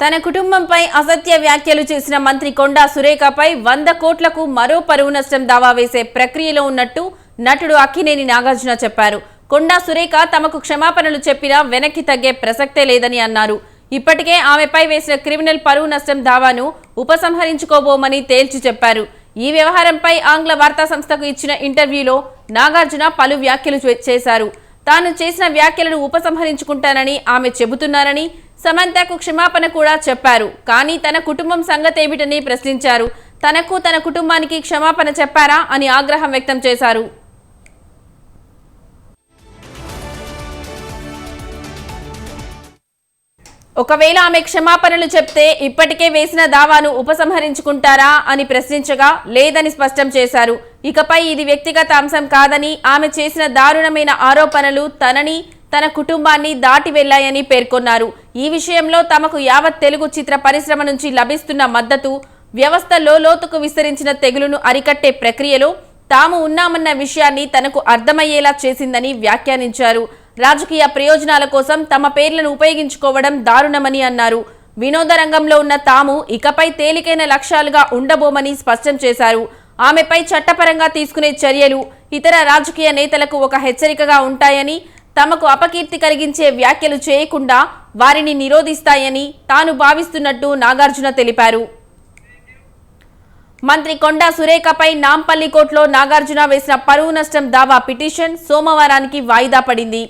తన కుటుంబంపై అసత్య వ్యాఖ్యలు చేసిన మంత్రి కొండా సురేఖపై వంద కోట్లకు మరో పరువు నష్టం దావా వేసే ప్రక్రియలో ఉన్నట్టు నటుడు అక్కినేని నాగార్జున చెప్పారు. కొండా సురేఖ తమకు క్షమాపణలు చెప్పినా వెనక్కి తగ్గే ప్రసక్తే లేదని అన్నారు. ఇప్పటికే ఆమెపై వేసిన క్రిమినల్ పరువు నష్టం దావాను ఉపసంహరించుకోబోమని తేల్చి చెప్పారు. ఈ వ్యవహారంపై ఆంగ్ల వార్తా సంస్థకు ఇచ్చిన ఇంటర్వ్యూలో నాగార్జున పలు వ్యాఖ్యలు చేశారు. తాను చేసిన వ్యాఖ్యలను ఉపసంహరించుకుంటానని ఆమె చెబుతున్నారని సమంతకు క్షమాపణ కూడా చెప్పారు. కానీ తన కుటుంబం సంగతేమిటని ప్రశ్నించారు. తనకు తన కుటుంబానికి క్షమాపణ చెప్పారా అని ఆగ్రహం వ్యక్తం చేశారు. ఒకవేళ ఆమె క్షమాపణలు చెప్తే ఇప్పటికే వేసిన దావాను ఉపసంహరించుకుంటారా అని ప్రశ్నించగా లేదని స్పష్టం చేశారు. ఇకపై ఇది వ్యక్తిగత అంశం కాదని ఆమె చేసిన దారుణమైన ఆరోపణలు తనని తన కుటుంబాన్ని దాటి వెళ్ళాయని పేర్కొన్నారు. ఈ విషయంలో తమకు యావత్ తెలుగు చిత్ర పరిశ్రమ నుంచి లభిస్తున్న మద్దతు వ్యవస్థలో లోతుకు విస్తరించిన తెగులును అరికట్టే ప్రక్రియలో తాము ఉన్నామన్న విషయాన్ని తనకు అర్థమయ్యేలా చేసిందని వ్యాఖ్యానించారు. రాజకీయ ప్రయోజనాల కోసం తమ పేర్లను ఉపయోగించుకోవడం దారుణమని అన్నారు. వినోద రంగంలో ఉన్న తాము ఇకపై తేలికైన లక్ష్యాలుగా ఉండబోమని స్పష్టం చేశారు. ఆమెపై చట్టపరంగా తీసుకునే చర్యలు ఇతర రాజకీయ నేతలకు ఒక హెచ్చరికగా ఉంటాయని తమకు అపకీర్తి కలిగించే వ్యాఖ్యలు చేయకుండా వారిని నిరోధిస్తాయని తాను భావిస్తున్నట్టు నాగార్జున తెలిపారు. మంత్రి కొండా సురేఖపై నాంపల్లి కోర్టులో నాగార్జున వేసిన పరువు నష్టం దావా పిటిషన్ సోమవారానికి వాయిదా పడింది.